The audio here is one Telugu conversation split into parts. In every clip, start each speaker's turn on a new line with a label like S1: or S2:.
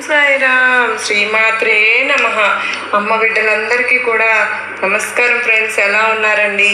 S1: సాయిరామ్. శ్రీమాత్రే నమ. అమ్మ బిడ్డలందరికీ కూడా నమస్కారం ఫ్రెండ్స్ ఎలా ఉన్నారండి?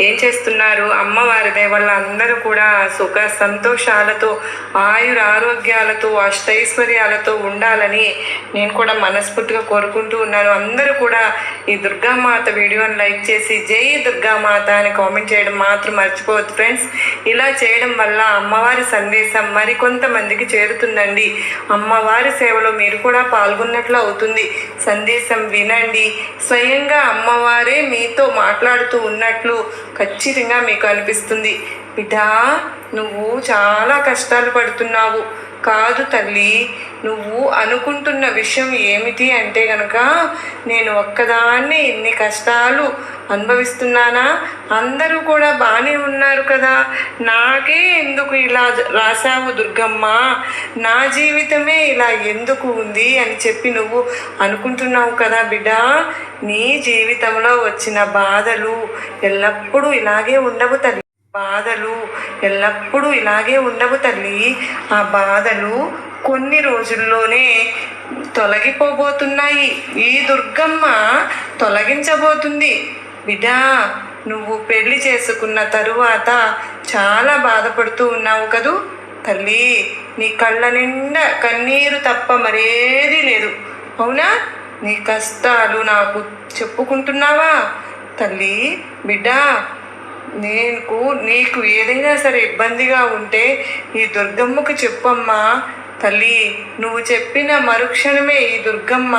S1: ఏం చేస్తున్నారు? అమ్మవారి దయ వల్ల అందరూ కూడా సుఖ సంతోషాలతో ఆయుర ఆరోగ్యాలతో అష్టైశ్వర్యాలతో ఉండాలని నేను కూడా మనస్ఫూర్తిగా కోరుకుంటూ ఉన్నాను. అందరూ కూడా ఈ దుర్గామాత వీడియోని లైక్ చేసి జై దుర్గామాత అని కామెంట్ చేయడం మాత్రం మర్చిపోవద్దు ఫ్రెండ్స్. ఇలా చేయడం వల్ల అమ్మవారి సందేశం మరికొంతమందికి చేరుతుందండి. అమ్మవారి సేవలో మీరు కూడా పాల్గొన్నట్లు అవుతుంది. సందేశం వినండి. స్వయంగా అమ్మవారి మీతో మాట్లాడుతూ ఉన్నట్లు ఖచ్చితంగా మీకు అనిపిస్తుంది. బిడ్డా నువ్వు చాలా కష్టాలు పడుతున్నావు. కాదు తల్లి. నువ్వు అనుకుంటున్న విషయం ఏమిటి అంటే గనక నేను ఒక్కదాన్ని ఇన్ని కష్టాలు అనుభవిస్తున్నానా? అందరూ కూడా బాగానే ఉన్నారు కదా. నాకే ఎందుకు ఇలా రాశావు దుర్గమ్మ? నా జీవితమే ఇలా ఎందుకు ఉంది అని చెప్పి నువ్వు అనుకుంటున్నావు కదా బిడ్డ. నీ జీవితంలో వచ్చిన బాధలు ఎల్లప్పుడూ ఇలాగే ఉండవు తల్లి. బాధలు ఎల్లప్పుడూ ఇలాగే ఉండవు తల్లి. ఆ బాధలు కొన్ని రోజుల్లోనే తొలగిపోబోతున్నాయి. ఈ దుర్గమ్మ తొలగించబోతుంది. బిడ్డా నువ్వు పెళ్ళి చేసుకున్న తరువాత చాలా బాధపడుతూ ఉన్నావు కదూ? తల్లి నీ కళ్ళ నిండా కన్నీరు తప్ప మరేది లేదు. అవునా? నీ కష్టాలు నాకు చెప్పుకుంటున్నావా? తల్లి బిడ్డా నీకు నీకు ఏదైనా సరే ఇబ్బందిగా ఉంటే ఈ దుర్గమ్మకు చెప్పమ్మా. తల్లి నువ్వు చెప్పిన మరుక్షణమే ఈ దుర్గమ్మ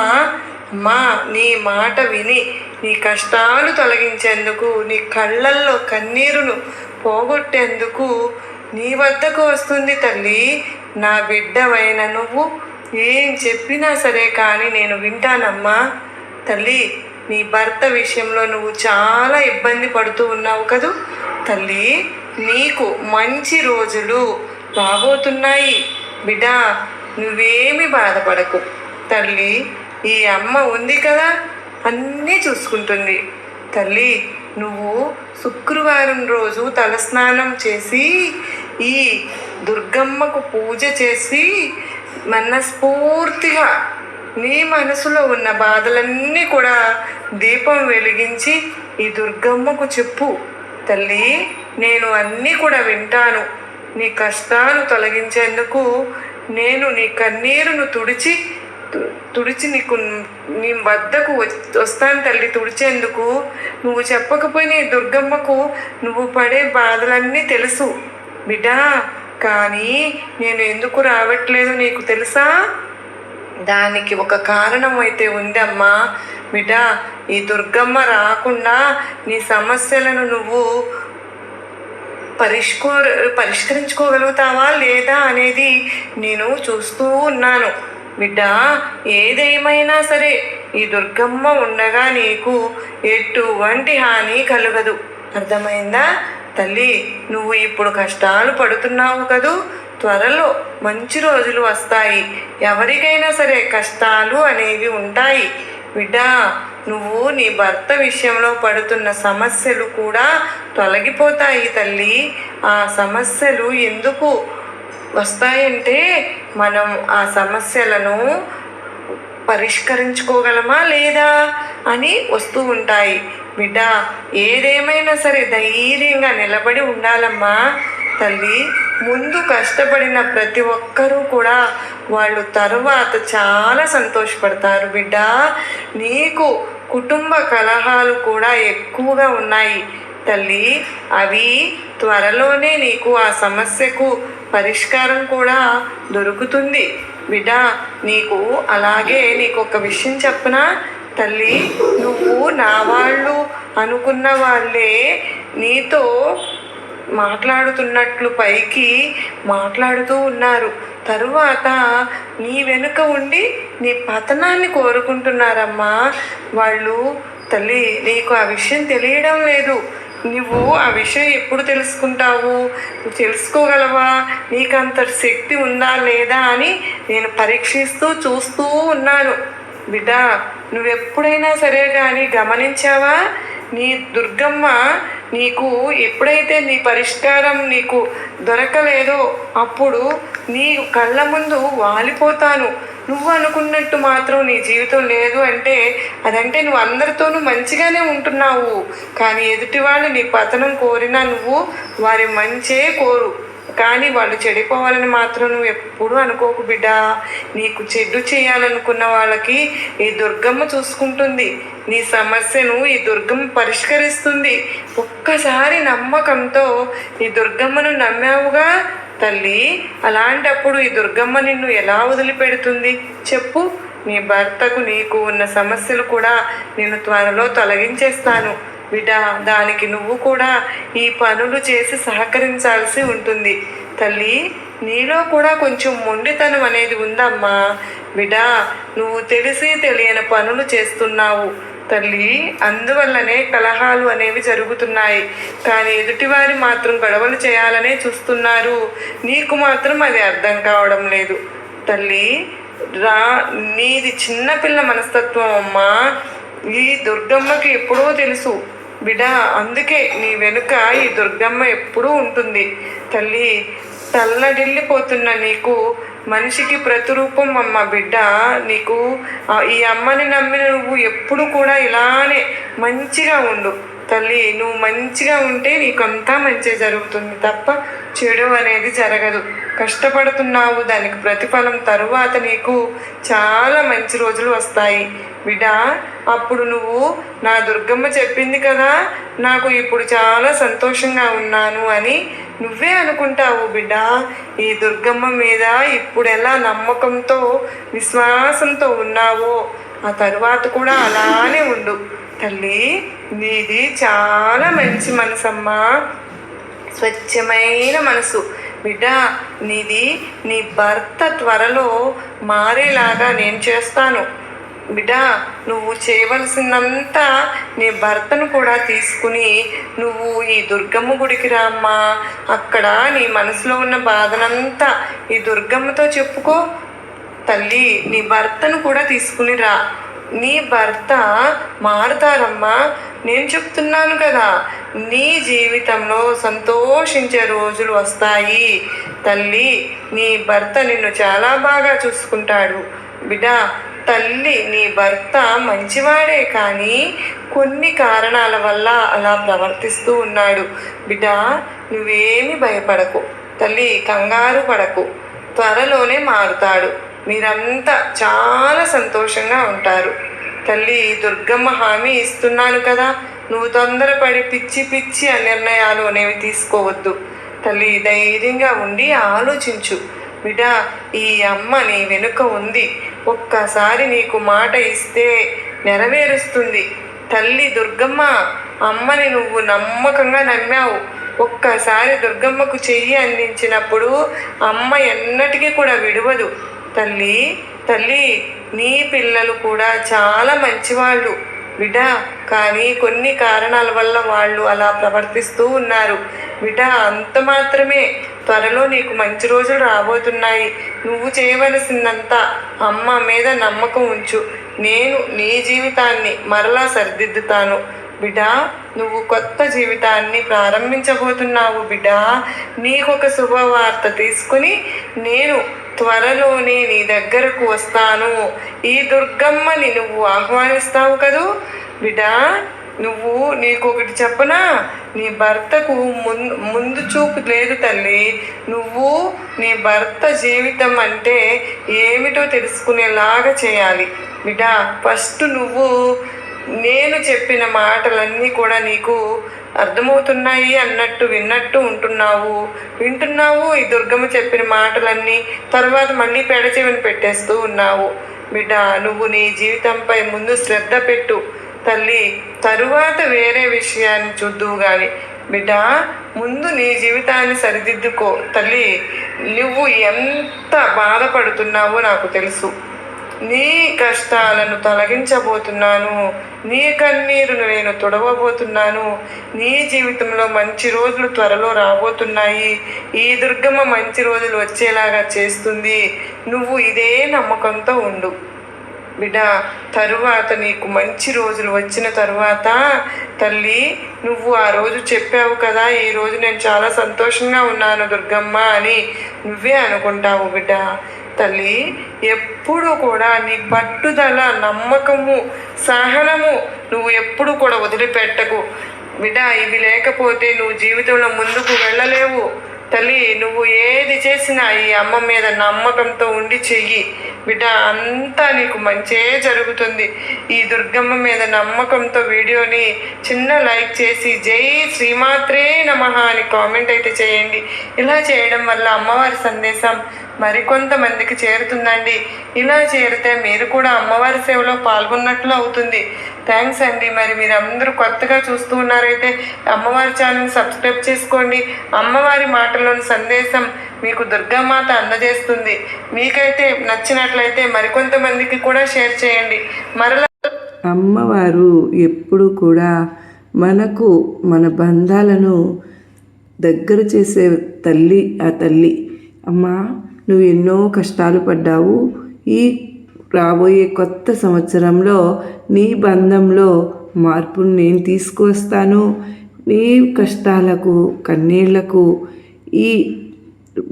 S1: అమ్మా నీ మాట విని నీ కష్టాలు తొలగించేందుకు నీ కళ్ళల్లో కన్నీరును పోగొట్టేందుకు నీ వద్దకు వస్తుంది తల్లి. నా బిడ్డవైన నువ్వు ఏం చెప్పినా సరే కానీ నేను వింటానమ్మా. తల్లి నీ భర్త విషయంలో నువ్వు చాలా ఇబ్బంది పడుతూ ఉన్నావు కదూ? తల్లి నీకు మంచి రోజులు రాబోతున్నాయి. బిడ్డా నువ్వేమి బాధపడకు. తల్లి ఈ అమ్మ ఉంది కదా? అన్నీ చూసుకుంటుంది. తల్లి నువ్వు శుక్రవారం రోజు తలస్నానం చేసి ఈ దుర్గమ్మకు పూజ చేసి మనస్ఫూర్తిగా నీ మనసులో ఉన్న బాధలన్నీ కూడా దీపం వెలిగించి ఈ దుర్గమ్మకు చెప్పు. తల్లి నేను అన్నీ కూడా వింటాను. నీ కష్టాలు తొలగించేందుకు నేను నీ కన్నీరును తుడిచి తు- తుడిచి నీకు నీ వద్దకు వస్తాను తల్లి తుడిచేందుకు. నువ్వు చెప్పకపోయినా ఈ దుర్గమ్మకు నువ్వు పడే బాధలన్నీ తెలుసు. బిడ్డా కానీ నేను ఎందుకు రావట్లేదు నీకు తెలుసా? దానికి ఒక కారణం అయితే ఉందమ్మా. బిడ్డ ఈ దుర్గమ్మ రాకుండా నీ సమస్యలను నువ్వు పరిష్కో పరిష్కరించుకోగలుగుతావా లేదా అనేది నేను చూస్తూ ఉన్నాను. బిడ్డ ఏదేమైనా సరే ఈ దుర్గమ్మ ఉండగా నీకు ఎటువంటి హాని కలగదు. అర్థమైందా? తల్లి నువ్వు ఇప్పుడు కష్టాలు పడుతున్నావు కదూ? త్వరలో మంచి రోజులు వస్తాయి. ఎవరికైనా సరే కష్టాలు అనేవి ఉంటాయి. బిడ్డ నువ్వు నీ భర్త విషయంలో పడుతున్న సమస్యలు కూడా తొలగిపోతాయి తల్లి. ఆ సమస్యలు ఎందుకు వస్తాయంటే మనం ఆ సమస్యలను పరిష్కరించుకోగలమా లేదా అని వస్తూ ఉంటాయి. బిడ్డ ఏదేమైనా సరే ధైర్యంగా నిలబడి ఉండాలమ్మా. తల్లి ముందు కష్టపడిన ప్రతి ఒక్కరూ కూడా వాళ్ళు తరువాత చాలా సంతోషపడతారు బిడ్డ. నీకు కుటుంబ కలహాలు కూడా ఎక్కువగా ఉన్నాయి తల్లి. అవి త్వరలోనే నీకు ఆ సమస్యకు పరిష్కారం కూడా దొరుకుతుంది బిడ్డ. నీకు అలాగే నీకు ఒక విషయం చెప్పనా తల్లి? నువ్వు నా వాళ్ళు అనుకున్న వాళ్ళే నీతో మాట్లాడుతున్నట్లు పైకి మాట్లాడుతూ ఉన్నారు. తరువాత నీ వెనుక ఉండి నీ పతనాన్ని కోరుకుంటున్నారమ్మా. వాళ్ళు తల్లి నీకు ఆ విషయం తెలియడం లేదు. నువ్వు ఆ విషయం ఎప్పుడు తెలుసుకుంటావు? నువ్వు తెలుసుకోగలవా? నీకంత శక్తి ఉందా లేదా అని నేను పరీక్షిస్తూ చూస్తూ ఉన్నాను. బిడ్డ నువ్వెప్పుడైనా సరే కానీ గమనించావా? నీ దుర్గమ్మ నీకు ఎప్పుడైతే నీ పరిష్కారం నీకు దొరకలేదో అప్పుడు నీ కళ్ళ ముందు వాలిపోతాను. నువ్వు అనుకున్నట్టు మాత్రం నీ జీవితం లేదు అంటే అదంటే నువ్వు అందరితోనూ మంచిగానే ఉంటున్నావు. కానీ ఎదుటి వాళ్ళు నీ పతనం కోరినా నువ్వు వారి మంచే కోరు. కానీ వాళ్ళు చెడిపోవాలని మాత్రం నువ్వు ఎప్పుడూ అనుకోకు బిడ్డ. నీకు చెడ్డు చేయాలనుకున్న వాళ్ళకి ఈ దుర్గమ్మ చూసుకుంటుంది. నీ సమస్యను ఈ దుర్గమ్మ పరిష్కరిస్తుంది. ఒక్కసారి నమ్మకంతో ఈ దుర్గమ్మను నమ్మావుగా తల్లి. అలాంటప్పుడు ఈ దుర్గమ్మ నిన్ను ఎలా వదిలిపెడుతుంది? చెప్పు. నీ భర్తకు నీకు ఉన్న సమస్యలు కూడా నేను త్వరలో తొలగించేస్తాను. బిడ్డ దానికి నువ్వు కూడా ఈ పనులు చేసి సహకరించాల్సి ఉంటుంది. తల్లి నీలో కూడా కొంచెం మొండితనం అనేది ఉందమ్మా. బిడా నువ్వు తెలిసి తెలియని పనులు చేస్తున్నావు. తల్లి అందువల్లనే కలహాలు అనేవి జరుగుతున్నాయి. కానీ ఎదుటివారి మాత్రం గొడవలు చేయాలనే చూస్తున్నారు. నీకు మాత్రం అది అర్థం కావడం లేదు. తల్లి రా నీది చిన్నపిల్ల మనస్తత్వం అమ్మా. ఈ దుర్గమ్మకి ఎప్పుడో తెలుసు. బిడ్డ అందుకే నీ వెనుక ఈ దుర్గమ్మ ఎప్పుడూ ఉంటుంది. తల్లి తల్లడిల్లిపోతున్న నీకు మనిషికి ప్రతిరూపం అమ్మ బిడ్డ. నీకు ఈ అమ్మని నమ్మిన నువ్వు ఎప్పుడు కూడా ఇలానే మంచిగా ఉండు. తల్లి నువ్వు మంచిగా ఉంటే నీకంతా మంచి జరుగుతుంది తప్ప చెడు అనేది జరగదు. కష్టపడుతున్నావు దానికి ప్రతిఫలం తరువాత నీకు చాలా మంచి రోజులు వస్తాయి. బిడ్డ అప్పుడు నువ్వు నా దుర్గమ్మ చెప్పింది కదా నాకు ఇప్పుడు చాలా సంతోషంగా ఉన్నాను అని నువ్వే అనుకుంటావు బిడ్డ. ఈ దుర్గమ్మ మీద ఇప్పుడు ఎలా నమ్మకంతో విశ్వాసంతో ఉన్నావో ఆ తరువాత కూడా అలానే ఉండు. తల్లి నీది చాలా మంచి మనసమ్మా. స్వచ్ఛమైన మనసు. బిడ్డ నీది నీ భర్త త్వరలో మారేలాగా నేను చేస్తాను. బిడ్డ నువ్వు చేయవలసిందంతా నీ భర్తను కూడా తీసుకుని నువ్వు ఈ దుర్గమ్మ గుడికి రామ్మా అక్కడ నీ మనసులో ఉన్న బాధనంతా ఈ దుర్గమ్మతో చెప్పుకో. తల్లి నీ భర్తను కూడా తీసుకుని రా. నీ భర్త మారుతారమ్మా నేను చెప్తున్నాను కదా నీ జీవితంలో సంతోషించే రోజులు వస్తాయి. తల్లి నీ భర్త నిన్ను చాలా బాగా చూసుకుంటాడు. బిడ్డ తల్లి నీ భర్త మంచివాడే కానీ కొన్ని కారణాల వల్ల అలా ప్రవర్తిస్తూ ఉన్నాడు. బిడ్డ నువ్వేమి భయపడకు. తల్లి కంగారు పడకు. త్వరలోనే మారుతాడు. మీరంతా చాలా సంతోషంగా ఉంటారు. తల్లి దుర్గమ్మ హామీ ఇస్తున్నాను కదా. నువ్వు తొందరపడి పిచ్చి పిచ్చి ఆ నిర్ణయాలు అనేవి తీసుకోవద్దు. తల్లి ధైర్యంగా ఉండి ఆలోచించు. బిడ్డ ఈ అమ్మ నీ వెనుక ఉంది. ఒక్కసారి నీకు మాట ఇస్తే నెరవేరుస్తుంది. తల్లి దుర్గమ్మ అమ్మని నువ్వు నమ్మకంగా నమ్మావు. ఒక్కసారి దుర్గమ్మకు చెయ్యి అందించినప్పుడు అమ్మ ఎన్నటికీ కూడా విడవదు. తల్లి తల్లి నీ పిల్లలు కూడా చాలా మంచివాళ్ళు. బిడ్డ కానీ కొన్ని కారణాల వల్ల వాళ్ళు అలా ప్రవర్తిస్తూ ఉన్నారు. బిడ్డ అంత మాత్రమే. త్వరలో నీకు మంచి రోజులు రాబోతున్నాయి. నువ్వు చేయవలసిందంతా అమ్మ మీద నమ్మకం ఉంచు. నేను నీ జీవితాన్ని మరలా సరిదిద్దుతాను. బిడ్డ నువ్వు కొత్త జీవితాన్ని ప్రారంభించబోతున్నావు. బిడ్డ నీకొక శుభవార్త తీసుకుని నేను త్వరలోనే నీ దగ్గరకు వస్తాను. ఈ దుర్గమ్మని నువ్వు ఆహ్వానిస్తావు కదూ? బిడా నువ్వు నీకు ఒకటి చెప్పనా? నీ భర్తకు ముందు ముందు చూపు లేదు తల్లి. నువ్వు నీ భర్త జీవితం అంటే ఏమిటో తెలుసుకునేలాగా చేయాలి. బిడ్డ ఫస్ట్ నువ్వు నేను చెప్పిన మాటలన్నీ కూడా నీకు అర్థమవుతున్నాయి అన్నట్టు విన్నట్టు ఉంటున్నావు. వింటున్నావు ఈ దుర్గమ్మ చెప్పిన మాటలన్నీ. తర్వాత మళ్ళీ పెడచెవిని పెట్టేస్తూ ఉన్నావు. బిడ్డ నువ్వు నీ జీవితంపై ముందు శ్రద్ధ పెట్టు. తల్లి తరువాత వేరే విషయాన్ని చూద్దువు కానీ బిడ్డ ముందు నీ జీవితాన్ని సరిదిద్దుకో. తల్లి నువ్వు ఎంత బాధపడుతున్నావో నాకు తెలుసు. నీ కష్టాలను తొలగించబోతున్నాను. నీ కన్నీరును నేను తుడవబోతున్నాను. నీ జీవితంలో మంచి రోజులు త్వరలో రాబోతున్నాయి. ఈ దుర్గమ్మ మంచి రోజులు వచ్చేలాగా చేస్తుంది. నువ్వు ఇదే నమ్మకంతో ఉండు. బిడ్డ తరువాత నీకు మంచి రోజులు వచ్చిన తరువాత తల్లి నువ్వు ఆ రోజు చెప్పావు కదా ఈ రోజు నేను చాలా సంతోషంగా ఉన్నాను దుర్గమ్మ అని నువ్వే అనుకుంటావు బిడ్డ. తల్లి ఎప్పుడు కూడా నీ పట్టుదల నమ్మకము సహనము నువ్వు ఎప్పుడు కూడా వదిలిపెట్టకు. బిడ్డ ఇవి లేకపోతే నువ్వు జీవితంలో ముందుకు వెళ్ళలేవు. తల్లి నువ్వు ఏది చేసినా ఈ అమ్మ మీద నమ్మకంతో ఉండి చెయ్యి. బిడ్డ అంతా నీకు మంచే జరుగుతుంది. ఈ దుర్గమ్మ మీద నమ్మకంతో వీడియోని చిన్న లైక్ చేసి జై శ్రీమాత్రే నమ అని కామెంట్ అయితే చేయండి. ఇలా చేయడం వల్ల అమ్మవారి సందేశం మరికొంతమందికి చేరుతుందండి. ఇలా చేరితే మీరు కూడా అమ్మవారి సేవలో పాల్గొన్నట్లు అవుతుంది. థ్యాంక్స్ అండి. మరి మీరు అందరూ కొత్తగా చూస్తూ ఉన్నారైతే అమ్మవారి ఛానల్ సబ్స్క్రైబ్ చేసుకోండి. అమ్మవారి మాటలోని సందేశం మీకు దుర్గామాత అందజేస్తుంది. మీకైతే నచ్చినట్లయితే మరికొంతమందికి కూడా షేర్ చేయండి. మరలా
S2: అమ్మవారు ఎప్పుడు కూడా మనకు మన బంధాలను దగ్గర చేసే తల్లి ఆ తల్లి. అమ్మా నువ్వు ఎన్నో కష్టాలు పడ్డావు. ఈ రాబోయే కొత్త సంవత్సరంలో నీ బంధంలో మార్పును నేను తీసుకువస్తాను. నీ కష్టాలకు కన్నీళ్ళకు ఈ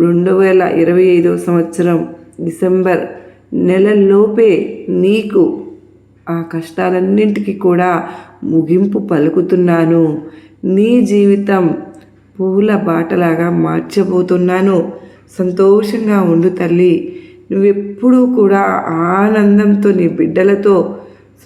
S2: రెండు వేల ఇరవై ఐదవ సంవత్సరం డిసెంబర్ నెలలోపే నీకు ఆ కష్టాలన్నింటికి కూడా ముగింపు పలుకుతున్నాను. నీ జీవితం పూల బాటలాగా మార్చబోతున్నాను. సంతోషంగా ఉండు తల్లి. నువ్వెప్పుడూ కూడా ఆనందంతో నీ బిడ్డలతో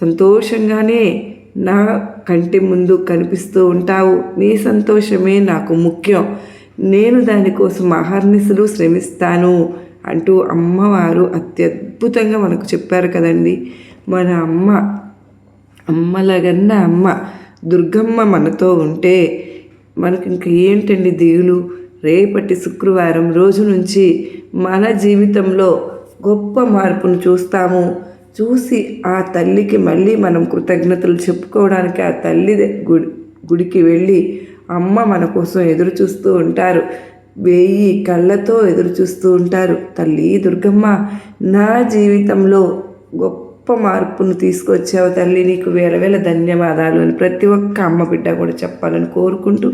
S2: సంతోషంగానే నా కంటి ముందు కనిపిస్తూ ఉంటావు. నీ సంతోషమే నాకు ముఖ్యం. నేను దానికోసం అహర్నిశలు శ్రమిస్తాను అంటూ అమ్మవారు అత్యద్భుతంగా మనకు చెప్పారు కదండి. మన అమ్మ అమ్మలగన్న అమ్మ దుర్గమ్మ మనతో ఉంటే మనకి ఇంకా ఏంటండి దేవులు? రేపటి శుక్రవారం రోజు నుంచి మన జీవితంలో గొప్ప మార్పును చూస్తాము. చూసి ఆ తల్లికి మళ్ళీ మనం కృతజ్ఞతలు చెప్పుకోవడానికి ఆ తల్లి గుడి గుడికి వెళ్ళి అమ్మ మన కోసం ఎదురు చూస్తూ ఉంటారు. వెయ్యి కళ్ళతో ఎదురు చూస్తూ ఉంటారు. తల్లి దుర్గమ్మ నా జీవితంలో గొప్ప మార్పును తీసుకొచ్చావు తల్లి. నీకు వేల వేల ధన్యవాదాలు అని ప్రతి ఒక్క అమ్మ బిడ్డ కూడా చెప్పాలని కోరుకుంటూ